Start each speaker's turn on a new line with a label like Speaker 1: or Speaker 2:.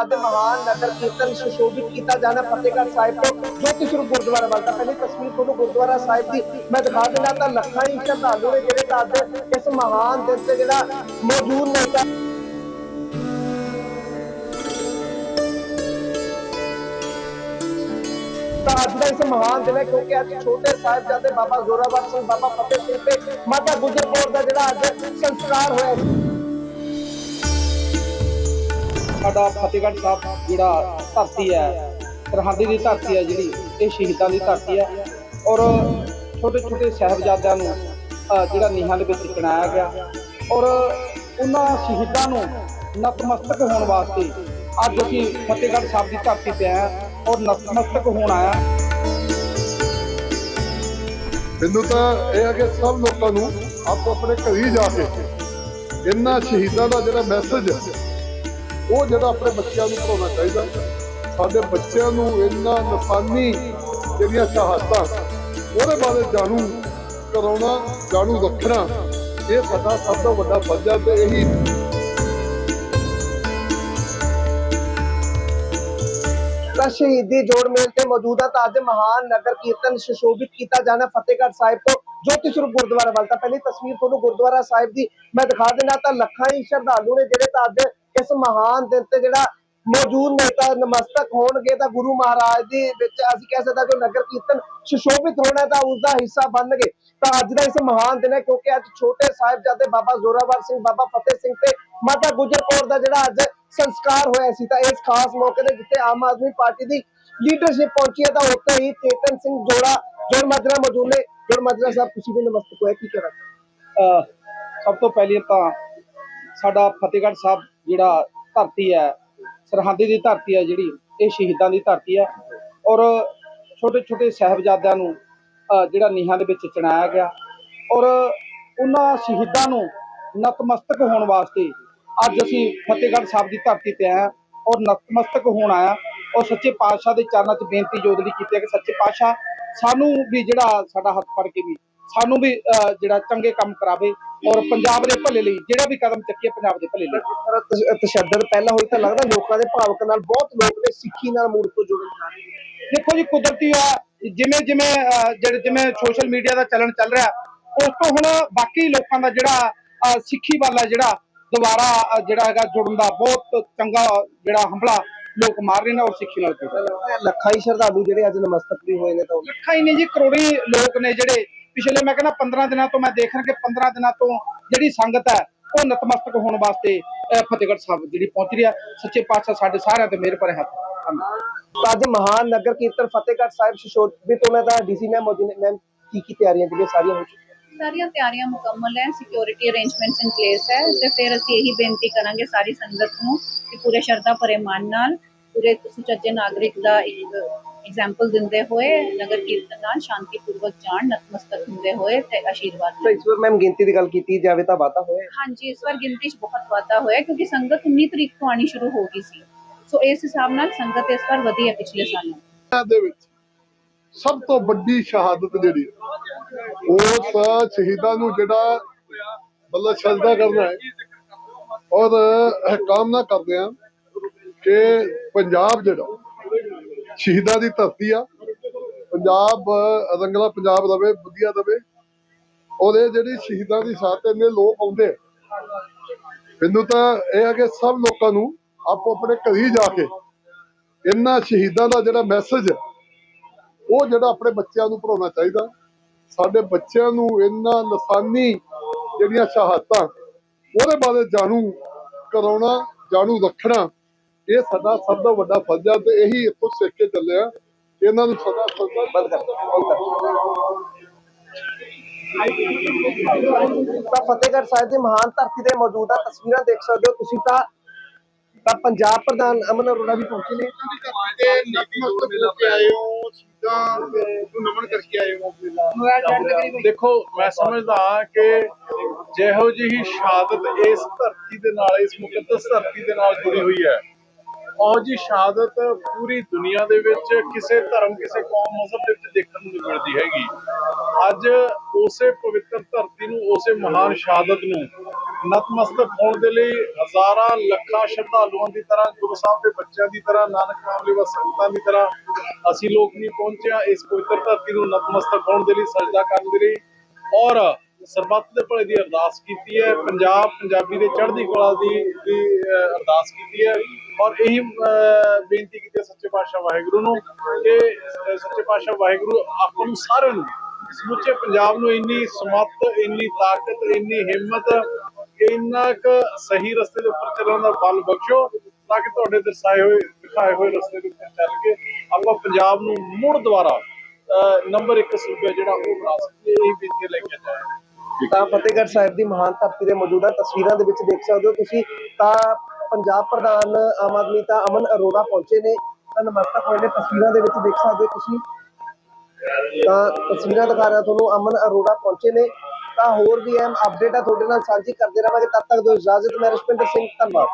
Speaker 1: ਤਾਂ ਅੱਜ ਮਹਾਨ ਨਗਰ ਕੀਰਤਨ ਸੁਸ਼ੋਭਿਤ ਕੀਤਾ ਜਾਣਾ ਫਤਿਹਗੜ੍ਹ ਸਾਹਿਬ ਤੋਂ ਜੋਤੀ ਸਰੂਪ ਗੁਰਦੁਆਰਾ ਵੱਲ ਤਾਂ ਪਹਿਲੀ ਤਸਵੀਰ ਤੁਹਾਨੂੰ ਗੁਰਦੁਆਰਾ ਸਾਹਿਬ ਦੀ ਮੈਂ ਦਿਖਾ ਦਿੰਦਾ ਤਾਂ ਲੱਖਾਂ ਹੀ ਸ਼ਰਧਾਲੂ ਨੇ ਜਿਹੜੇ ਤਾਂ ਅੱਜ ਇਸ ਮਹਾਨ ਦਿਨ ਤੇ ਜਿਹੜਾ ਮੌਜੂਦ ਨੇ ਤਾਂ ਤਾਂ ਅੱਜ ਦਾ ਇਸ ਮਹਾਨ ਦਿਨ ਹੈ ਕਿਉਂਕਿ ਅੱਜ ਛੋਟੇ ਸਾਹਿਬਜ਼ਾਦੇ ਬਾਬਾ ਜ਼ੋਰਾਵਰ ਸਿੰਘ ਬਾਬਾ ਫਤਿਹ ਸਿੰਘ ਤੇ ਮਾਤਾ ਗੁਜਰ ਕੌਰ ਦਾ ਜਿਹੜਾ ਅੱਜ ਸੰਸਕਾਰ ਹੋਇਆ ਸੀ
Speaker 2: ਸਾਡਾ ਫਤਿਹਗੜ੍ਹ ਸਾਹਿਬ ਜਿਹੜਾ ਧਰਤੀ ਹੈ, ਸਰਹੱਦੀ ਦੀ ਧਰਤੀ ਹੈ ਜਿਹੜੀ, ਇਹ ਸ਼ਹੀਦਾਂ ਦੀ ਧਰਤੀ ਹੈ। ਔਰ ਛੋਟੇ ਛੋਟੇ ਸਾਹਿਬਜ਼ਾਦਿਆਂ ਨੂੰ ਜਿਹੜਾ ਨੀਹਾਂ ਦੇ ਵਿੱਚ ਚਿਣਾਇਆ ਗਿਆ। ਔਰ ਉਹਨਾਂ ਸ਼ਹੀਦਾਂ ਨੂੰ ਨਤਮਸਤਕ ਹੋਣ ਵਾਸਤੇ ਅੱਜ ਅਸੀਂ ਫਤਿਹਗੜ੍ਹ ਸਾਹਿਬ ਦੀ ਧਰਤੀ ਤੇ ਆਏ ਹਾਂ ਔਰ ਨਤਮਸਤਕ ਹੋਣ ਆਇਆ।
Speaker 3: ਮੈਨੂੰ ਤਾਂ ਇਹ ਹੈ ਕਿ ਸਭ ਲੋਕਾਂ ਨੂੰ ਆਪੋ ਆਪਣੇ ਘਰੀ ਜਾ ਕੇ ਇਹਨਾਂ ਸ਼ਹੀਦਾਂ ਦਾ ਜਿਹੜਾ ਮੈਸੇਜ ਹੈ ਉਹ ਜਿਹੜਾ ਆਪਣੇ ਬੱਚਿਆਂ ਨੂੰ ਪੜਾਉਣਾ ਚਾਹੀਦਾ। ਸਾਡੇ ਬੱਚਿਆਂ ਨੂੰ ਇਹਨਾਂ ਨਸਾਨੀ ਜਿਹੜੀਆਂ ਸ਼ਹਾਦਤਾਂ ਉਹਦੇ ਬਾਰੇ ਜਾਣੂ ਕਰਾਉਣਾ, ਜਾਣੂ ਰੱਖਣਾ, ਇਹ ਸਾਡਾ ਸਭ ਤੋਂ ਵੱਡਾ ਫਰਜ਼ ਹੈ ਤੇ ਇਹੀ
Speaker 1: ਤਾਂ ਸ਼ਹੀਦੀ ਜੋੜ ਮੇਲ ਤੇ ਮੌਜੂਦਾ ਤਾਂ ਅੱਜ ਮਹਾਨ ਨਗਰ ਕੀਰਤਨ ਸੁਸ਼ੋਭਿਤ ਕੀਤਾ ਜਾਣਾ ਫਤਿਹਗੜ੍ਹ ਸਾਹਿਬ ਤੋਂ। ਜੋਤੀ ਸਰੂਪ ਗੁਰਦੁਆਰਾ ਵੱਲ ਤਾਂ ਪਹਿਲੀ ਤਸਵੀਰ ਤੁਹਾਨੂੰ ਗੁਰਦੁਆਰਾ ਸਾਹਿਬ ਦੀ ਮੈਂ ਦਿਖਾ ਦਿੰਦਾ ਤਾਂ ਲੱਖਾਂ ਹੀ ਸ਼ਰਧਾਲੂ ਨੇ ਜਿਹੜੇ ਤਾਂ ਅੱਜ ਇਸ ਮਹਾਨ ਦਿਨ ਤੇ ਜਿਹੜਾ ਮੌਜੂਦ ਨੇਤਾ ਨਮਸਤਕ ਹੋਣਗੇ ਤਾਂ ਗੁਰੂ ਮਹਾਰਾਜ ਦੀ ਵਿੱਚ ਅਸੀਂ ਕਹਿ ਸਕਦੇ ਕਿ ਨਗਰ ਕੀਰਤਨ ਸੁਸ਼ੋਭਿਤ ਹੋਣਾ ਤਾਂ ਉਸ ਦਾ ਹਿੱਸਾ ਬਣਨਗੇ। ਤਾਂ ਅੱਜ ਦਾ ਇਸ ਮਹਾਨ ਦਿਨ ਹੈ ਕਿਉਂਕਿ ਅੱਜ ਛੋਟੇ ਸਾਹਿਬਜ਼ਾਦੇ ਬਾਬਾ ਜ਼ੋਰਾਵਰ ਸਿੰਘ, ਬਾਬਾ ਫਤਿਹ ਸਿੰਘ ਤੇ ਮਾਤਾ ਗੁਜਰ ਕੌਰ ਦਾ ਜਿਹੜਾ ਅੱਜ ਸੰਸਕਾਰ ਹੋਇਆ ਸੀ ਤਾਂ ਇਸ ਖਾਸ ਮੌਕੇ ਤੇ ਜਿੱਥੇ ਆਮ ਆਦਮੀ ਪਾਰਟੀ ਦੀ ਲੀਡਰਸ਼ਿਪ ਪਹੁੰਚੀ ਹੈ ਤਾਂ ਉੱਥੇ ਹੀ ਚੇਤਨ ਸਿੰਘ ਜੋੜਾ, ਜੋੜ ਮਾਜਰਾ ਮੌਜੂਦ ਨੇ। ਜੋੜ ਮਾਜਰਾ ਸਾਹਿਬ, ਤੁਸੀਂ ਵੀ ਨਮਸਤਕ ਹੋਇਆ, ਕੀ ਕਰਾਂ
Speaker 2: ਸਭ ਤੋਂ ਪਹਿਲੀ ਤਾਂ ਸਾਡਾ ਫਤਿਹਗੜ੍ਹ ਸਾਹਿਬ ਜਿਹੜਾ ਧਰਤੀ ਹੈ, ਸਰਹੱਦੀ ਦੀ ਧਰਤੀ ਹੈ ਜਿਹੜੀ, ਇਹ ਸ਼ਹੀਦਾਂ ਦੀ ਧਰਤੀ ਹੈ। ਔਰ ਛੋਟੇ ਛੋਟੇ ਸਾਹਿਬਜ਼ਾਦਿਆਂ ਨੂੰ ਜਿਹੜਾ ਨੀਹਾਂ ਦੇ ਵਿੱਚ ਚਣਾਇਆ ਗਿਆ। ਔਰ ਉਹਨਾਂ ਸ਼ਹੀਦਾਂ ਨੂੰ ਨਤਮਸਤਕ ਹੋਣ ਵਾਸਤੇ ਅੱਜ ਅਸੀਂ ਫਤਿਹਗੜ੍ਹ ਸਾਹਿਬ ਦੀ ਧਰਤੀ ਤੇ ਆਏ ਹਾਂ ਔਰ ਨਤਮਸਤਕ ਹੋਣ ਆਇਆ। ਔਰ ਸੱਚੇ ਪਾਤਸ਼ਾਹ ਦੇ ਚਰਨਾਂ 'ਚ ਬੇਨਤੀ ਜੋਦੜੀ ਕੀਤੀ ਹੈ ਕਿ ਸੱਚੇ ਪਾਤਸ਼ਾਹ ਸਾਨੂੰ ਵੀ ਜਿਹੜਾ ਸਾਡਾ ਹੱਥ ਫੜ ਕੇ ਵੀ, ਸਾਨੂੰ ਵੀ ਜਿਹੜਾ ਚੰਗੇ ਕੰਮ ਕਰਾਵੇ। ਔਰ ਪੰਜਾਬ ਦੇ ਭਲੇ ਲਈ ਜਿਹੜਾ ਵੀ ਕਦਮ ਚੱਕੀਏ ਪੰਜਾਬ ਦੇ ਭਲੇ ਲਈ।
Speaker 1: ਤਸ਼- ਤਸ਼ੱਦਦ ਪਹਿਲਾਂ ਹੋਈ ਤਾਂ ਲੱਗਦਾ ਲੋਕਾਂ ਦੇ ਭਾਵਕ ਨਾਲ ਬਹੁਤ ਲੋਕ ਨੇ ਸਿੱਖੀ ਨਾਲ ਮੁੜ ਤੋਂ ਜੁੜਨ ਜਾ ਰਹੇ ਨੇ।
Speaker 2: ਦੇਖੋ ਜੀ ਕੁਦਰਤੀ ਆ ਜਿਵੇਂ ਜਿਵੇਂ ਜਿਹੜੇ ਜਿਵੇਂ ਸੋਸ਼ਲ ਮੀਡੀਆ ਦਾ ਚੱਲਣ ਚੱਲ ਰਿਹਾ ਉਸ ਤੋਂ ਹੁਣ ਬਾਕੀ ਲੋਕਾਂ ਦਾ ਜਿਹੜਾ ਸਿੱਖੀ ਵਾਲਾ ਜਿਹੜਾ ਦੁਬਾਰਾ ਜਿਹੜਾ ਹੈਗਾ ਜੁੜਨ ਦਾ ਬਹੁਤ ਚੰਗਾ ਜਿਹੜਾ ਹੰਭਲਾ ਲੋਕ ਮਾਰ ਰਹੇ ਨੇ ਔਰ ਸਿੱਖੀ ਨਾਲ ਨੇ
Speaker 1: ਲੱਖਾਂ ਹੀ ਸ਼ਰਧਾਲੂ ਜਿਹੜੇ ਅੱਜ ਨਮਸਤਕ ਵੀ ਹੋਏ ਨੇ ਤਾਂ
Speaker 2: ਲੱਖਾਂ ਹੀ ਨਹੀਂ ਜੀ ਕਰੋੜੀ ਲੋਕ ਨੇ ਜਿਹੜੇ ਪਿਛਲੇ ਮੈਂ ਕਹਿੰਦਾ 15 ਦਿਨਾਂ ਤੋਂ ਮੈਂ ਦੇਖ ਰਿਹਾ ਕਿ 15 ਦਿਨਾਂ ਤੋਂ ਜਿਹੜੀ ਸੰਗਤ ਹੈ ਉਹ ਨਤਮਸਤਕ ਹੋਣ ਵਾਸਤੇ ਫਤਿਹਗੜ੍ਹ ਸਾਹਿਬ ਜਿਹੜੀ ਪਹੁੰਚ ਰਹੀ ਹੈ। ਸੱਚੇ ਪਾਤਸ਼ਾਹ ਸਾਡੇ ਸਾਰਿਆਂ ਤੇ ਮਿਹਰ ਭਰੇ ਹੱਥ।
Speaker 1: ਤਾਂ ਅੱਜ ਮਹਾਨ ਨਗਰ ਕੀਰਤਨ ਫਤਿਹਗੜ੍ਹ ਸਾਹਿਬ ਸੁਸ਼ੋਭਿਤ ਹੋਣਾ ਦਾ ਡੀਸੀ ਮੈਮ ਮੌਜੂਦ ਨੇ ਮੈਮ ਕੀ ਕੀ ਤਿਆਰੀਆਂ ਜਿਹੜੀਆਂ ਸਾਰੀਆਂ ਹੋ ਚੁੱਕੀਆਂ?
Speaker 4: ਸਾਰੀਆਂ ਤਿਆਰੀਆਂ ਮੁਕੰਮਲ ਹੈ ਸਿਕਿਉਰਿਟੀ ਅਰੇਂਜਮੈਂਟਸ ਇਨ ਪਲੇਸ ਹੈ ਤੇ ਫਿਰ ਅਸੀਂ ਇਹੀ ਬੇਨਤੀ ਕਰਾਂਗੇ ਸਾਰੀ ਸੰਗਤ ਨੂੰ ਕਿ ਪੂਰੇ ਸ਼ਰਧਾ ਭਰੇ ਮਨ ਨਾਲ ਪੂਰੇ ਸੁਚੱਜੇ ਨਾਗਰਿਕ ਦਾ ਇੱਕ ਐਗਜ਼ਾਮਪਲ ਦਿੰਦੇ ਹੋਏ ਨਗਰ ਕੀਰਤਨ ਨਾਲ ਸ਼ਾਂਤੀਪੂਰਵਕ ਜਾਣ ਨਤਮਸਤਕ ਹੁੰਦੇ ਹੋਏ ਤੇ ਆਸ਼ੀਰਵਾਦ
Speaker 1: ਤਾਂ ਇਸ ਵਾਰ ਮੈਮ ਗਿਣਤੀ ਦੀ ਗੱਲ ਕੀਤੀ ਜਾਵੇ ਤਾਂ ਵਾਧਾ ਹੋਇਆ।
Speaker 4: ਹਾਂਜੀ ਇਸ ਵਾਰ ਗਿਣਤੀ 'ਚ ਬਹੁਤ ਵਾਧਾ ਹੋਇਆ ਕਿਉਂਕਿ ਸੰਗਤ 19 ਤਰੀਕ ਤੋਂ ਆਣੀ ਸ਼ੁਰੂ ਹੋ ਗਈ ਸੀ। ਸੋ ਇਸ ਹਿਸਾਬ ਨਾਲ ਸੰਗਤ ਇਸ ਵਾਰ ਵਧੀ ਹੈ ਪਿਛਲੇ ਸਾਲੋਂ।
Speaker 3: ਦੇ ਵਿੱਚ ਸਭ ਤੋਂ ਵੱਡੀ ਸ਼ਹਾਦਤ ਜਿਹੜੀ ਉਸ ਸ਼ਹੀਦਾਂ ਨੂੰ ਜਿਹੜਾ ਮਤਲਬ ਸ਼ਰਧਾ ਕਰਨਾ ਹੈ ਔਰ ਕਾਮਨਾ ਕਰਦੇ ਆ ਕਿ ਪੰਜਾਬ ਜਿਹੜਾ ਸ਼ਹੀਦਾਂ ਦੀ ਧਰਤੀ ਆ। ਪੰਜਾਬ ਰੰਗਲਾ ਪੰਜਾਬ ਰਵੇ, ਵਧੀਆ ਰਵੇ। ਔਰ ਇਹ ਜਿਹੜੀ ਸ਼ਹੀਦਾਂ ਦੀ ਸ਼ਹਾਦਤ ਇੰਨੇ ਲੋਕ ਆਉਂਦੇ ਆ। ਮੈਨੂੰ ਤਾਂ ਇਹ ਹੈ ਕਿ ਸਭ ਲੋਕਾਂ ਨੂੰ ਆਪੋ ਆਪਣੇ ਘਰੀ ਜਾ ਕੇ ਇਹਨਾਂ ਸ਼ਹੀਦਾਂ ਦਾ ਜਿਹੜਾ ਮੈਸੇਜ ਉਹ ਜਿਹੜਾ ਆਪਣੇ ਬੱਚਿਆਂ ਨੂੰ ਪੜਾਉਣਾ ਚਾਹੀਦਾ। ਸਾਡੇ ਬੱਚਿਆਂ ਨੂੰ ਇਹਨਾਂ ਲਸਾਨੀ ਜਿਹੜੀਆਂ ਸ਼ਹਾਦਤਾਂ, ਉਹਦੇ ਬਾਰੇ ਜਾਣੂ ਕਰਾਉਣਾ, ਜਾਣੂ ਰੱਖਣਾ ਇਹ ਸਾਡਾ ਸਭ ਤੋਂ ਵੱਡਾ ਫਰਜ਼ ਹੈ ਤੇ ਇਹੀ ਇੱਥੋਂ ਸਿੱਖ ਕੇ ਚੱਲੇ ਆ ਇਹਨਾਂ ਨੂੰ ਸਦਾ ਸਦਾ
Speaker 1: ਬੰਦ ਕਰ ਬੰਦ ਕਰ ਤਾਂ ਫਤਿਹਗੜ੍ਹ ਸਾਹਿਬ ਦੀ ਮਹਾਨ ਧਰਤੀ ਤੇ ਮੌਜੂਦਾ ਤਸਵੀਰਾਂ ਦੇਖ ਸਕਦੇ ਹੋ ਤੁਸੀਂ ਤਾਂ ਤਾਂ ਪੰਜਾਬ ਪ੍ਰਧਾਨ ਅਮਨ ਅਰੋੜਾ ਵੀ ਪਹੁੰਚੇ ਨੇ।
Speaker 3: ਤੇ ਨਤਮਸਤਕ ਹੋ ਕੇ ਆਏ ਹੋ ਸਿੱਧਾ ਨੂੰ ਨਮਨ ਕਰਕੇ ਆਏ ਹੋ।
Speaker 5: ਦੇਖੋ ਮੈਂ ਸਮਝਦਾ ਕਿ ਜਿਹੋ ਜਿਹੀ ਸ਼ਹਾਦਤ ਇਸ ਧਰਤੀ ਦੇ ਨਾਲ ਇਸ ਮੁਕੱਦਸ ਧਰਤੀ ਦੇ ਨਾਲ ਜੁੜੀ ਹੋਈ ਹੈ ਉਹ ਜੀ ਸ਼ਹਾਦਤ ਪੂਰੀ ਦੁਨੀਆ ਦੇ ਵਿੱਚ ਕਿਸੇ ਧਰਮ, ਕਿਸੇ ਕੌਮ ਮਜ਼ਹਬ ਦੇ ਵਿੱਚ ਦੇਖਣ ਨੂੰ ਮਿਲਦੀ ਹੈਗੀ। ਅੱਜ ਉਸੇ ਪਵਿੱਤਰ ਧਰਤੀ ਨੂੰ, ਉਸੇ ਮਹਾਨ ਸ਼ਹਾਦਤ ਨੂੰ ਨਤਮਸਤਕ ਹੋਣ ਦੇ ਲਈ ਹਜ਼ਾਰਾਂ ਲੱਖਾਂ ਸ਼ਰਧਾਲੂਆਂ ਦੀ ਤਰ੍ਹਾਂ, ਗੁਰੂ ਸਾਹਿਬ ਦੇ ਬੱਚਿਆਂ ਦੀ ਤਰ੍ਹਾਂ, ਨਾਨਕ ਨਾਮ ਲੈਵਾ ਸੰਗਤਾਂ ਦੀ ਤਰ੍ਹਾਂ ਅਸੀਂ ਲੋਕ ਵੀ ਪਹੁੰਚਿਆ ਇਸ ਪਵਿੱਤਰ ਧਰਤੀ ਨੂੰ ਨਤਮਸਤਕ ਹੋਣ ਦੇ ਲਈ, ਸਜਦਾ ਕਰਨ ਦੇ ਲਈ ਔਰ ਸਰਬੱਤ ਦੇ ਭਲੇ ਦੀ ਅਰਦਾਸ ਕੀਤੀ ਹੈ। ਪੰਜਾਬ ਪੰਜਾਬੀ ਦੇ ਚੜ੍ਹਦੀ ਕਲਾ ਦੀ ਅਰਦਾਸ ਕੀਤੀ ਹੈ। ਔਰ ਇਹੀ ਅਹ, ਬੇਨਤੀ ਕੀਤੀ ਸੱਚੇ ਪਾਤਸ਼ਾਹ ਵਾਹਿਗੁਰੂ ਨੂੰ ਕਿ ਸੱਚੇ ਪਾਤਸ਼ਾਹ ਵਾਹਿਗੁਰੂ ਆਪਾਂ ਨੂੰ ਸਾਰਿਆਂ ਨੂੰ ਸਮੁੱਚੇ ਪੰਜਾਬ ਨੂੰ ਇੰਨੀ ਸਮੱਤ ਇੰਨੀ ਤਾਕਤ ਇੰਨੀ ਹਿੰਮਤ ਇੰਨਾ ਕੁ ਸਹੀ ਰਸਤੇ ਦੇ ਉੱਪਰ ਚੱਲਣ ਦਾ ਬਲ ਬਖਸ਼ੋ ਤਾਂ ਕਿ ਤੁਹਾਡੇ ਦਰਸਾਏ ਹੋਏ ਦਿਖਾਏ ਹੋਏ ਰਸਤੇ ਦੇ ਉੱਪਰ ਚੱਲ ਕੇ ਆਪਾਂ ਪੰਜਾਬ ਨੂੰ ਮੁੜ ਦੁਬਾਰਾ ਅਹ, ਨੰਬਰ 1 ਸੂਬਾ ਜਿਹੜਾ ਉਹ ਬਣਾ ਸਕੀਏ ਇਹ ਬੇਨਤੀ ਲੈ ਕੇ ਜਾਏ
Speaker 1: ਤਾਂ ਫਤਿਹਗੜ੍ਹ ਸਾਹਿਬ ਦੀ ਮਹਾਨ ਧਰਤੀ ਦੇ ਮੌਜੂਦਾ ਤਸਵੀਰਾਂ ਦੇ ਵਿੱਚ ਦੇਖ ਸਕਦੇ ਹੋ ਤੁਸੀਂ ਤਾਂ ਪੰਜਾਬ ਪ੍ਰਧਾਨ ਆਮ ਆਦਮੀ ਤਾਂ ਅਮਨ ਅਰੋੜਾ ਪਹੁੰਚੇ ਨੇ। ਤਾਂ ਨਮਸਤਕ ਹੋਏ ਨੇ ਤਸਵੀਰਾਂ ਦੇ ਵਿੱਚ ਦੇਖ ਸਕਦੇ ਹੋ ਤੁਸੀਂ। ਤਾਂ ਤਸਵੀਰਾਂ ਦਿਖਾ ਰਿਹਾ ਤੁਹਾਨੂੰ ਅਮਨ ਅਰੋੜਾ ਪਹੁੰਚੇ ਨੇ। ਤਾਂ ਹੋਰ ਵੀ ਅਹਿਮ ਅਪਡੇਟ ਆ ਤੁਹਾਡੇ ਨਾਲ ਸਾਂਝੀ ਕਰਦੇ ਰਹਾਂਗੇ। ਤਦ ਤੱਕ ਦਿਓ ਇਜਾਜ਼ਤ, ਮੈਂ ਰਸ਼ਪਿੰਦਰ ਸਿੰਘ ਧੰਨਵਾਦ।